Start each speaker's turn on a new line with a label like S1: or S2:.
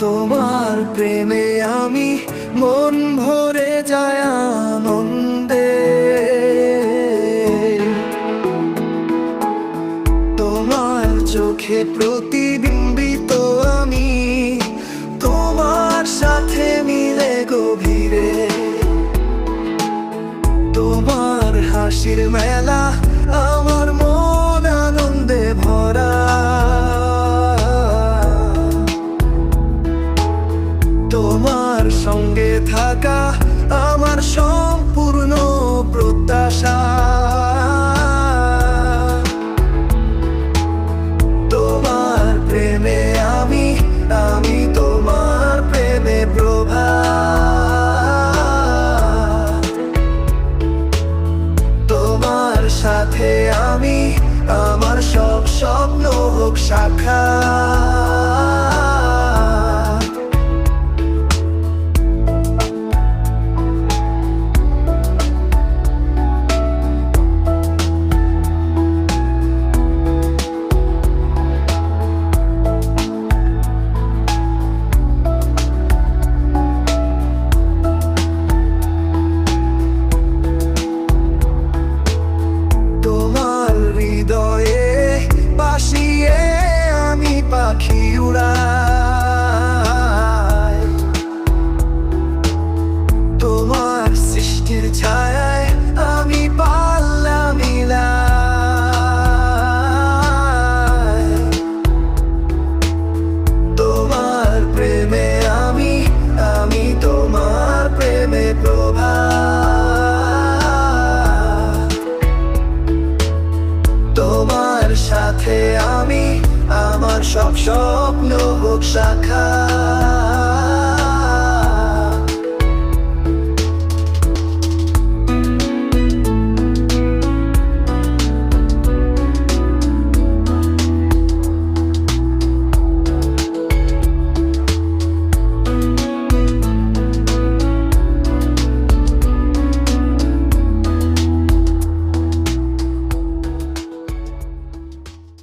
S1: তোমার প্রেমে আমি মন ভরে যায় আনন্দে। তোমার চোখে প্রতিবিম্বিত আমি, তোমার সাথে মিলে গভীরে। তোমার হাসির মেলা আমার মন তোমার সঙ্গে থাকা আমার সম্পূর্ণ প্রত্যাশা। তোমার প্রেমে আমি আমি তোমার প্রেমে প্রভা। তোমার সাথে আমি, আমার সব স্বপ্ন হোক শাখা। আমি পাখি সাথে আমি আমার সব স্বপ্ন হোক শাখা।